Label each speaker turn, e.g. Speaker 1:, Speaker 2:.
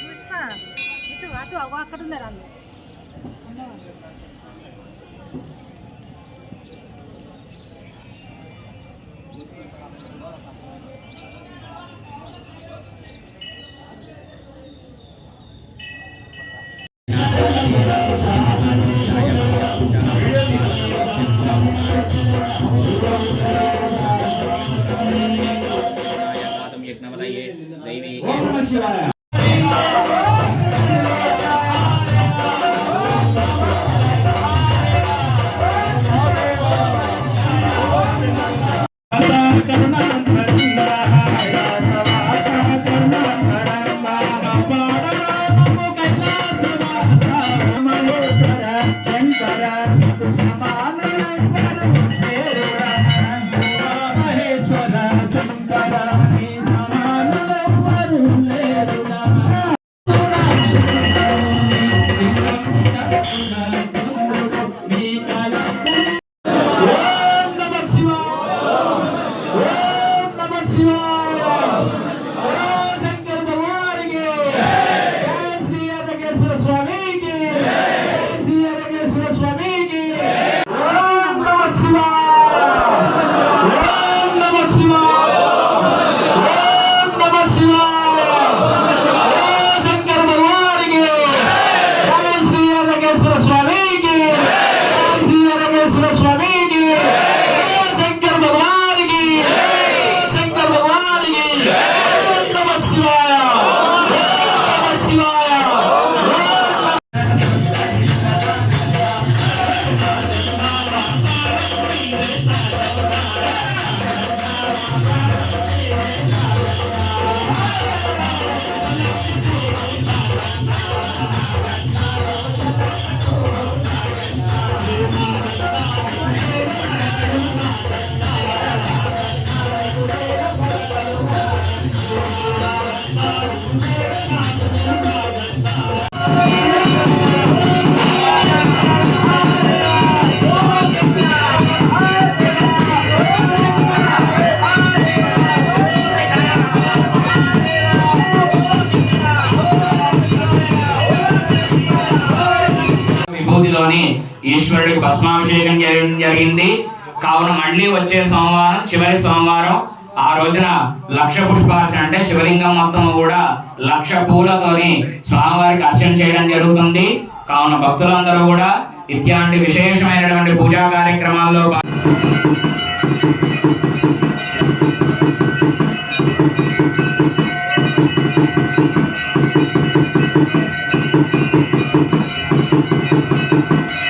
Speaker 1: పుష్ప ఇటు అటు అక్కడ ఉన్నారు
Speaker 2: అందరు ಶಿವಾಯ time.
Speaker 3: సమయంలోనే ఈశ్వరుడికి భస్మాభిషేకం జరిగింది. కావున మళ్ళీ వచ్చే సోమవారం చివరి సోమవారం ఆ రోజున లక్ష పుష్పార్చన అంటే శివలింగం మొత్తం కూడా లక్ష పూలతోని స్వామివారికి అర్చన చేయడం జరుగుతుంది. కావున భక్తులందరూ కూడా ఇత్యాది విశేషమైనటువంటి పూజా కార్యక్రమాల్లో Thank
Speaker 2: you.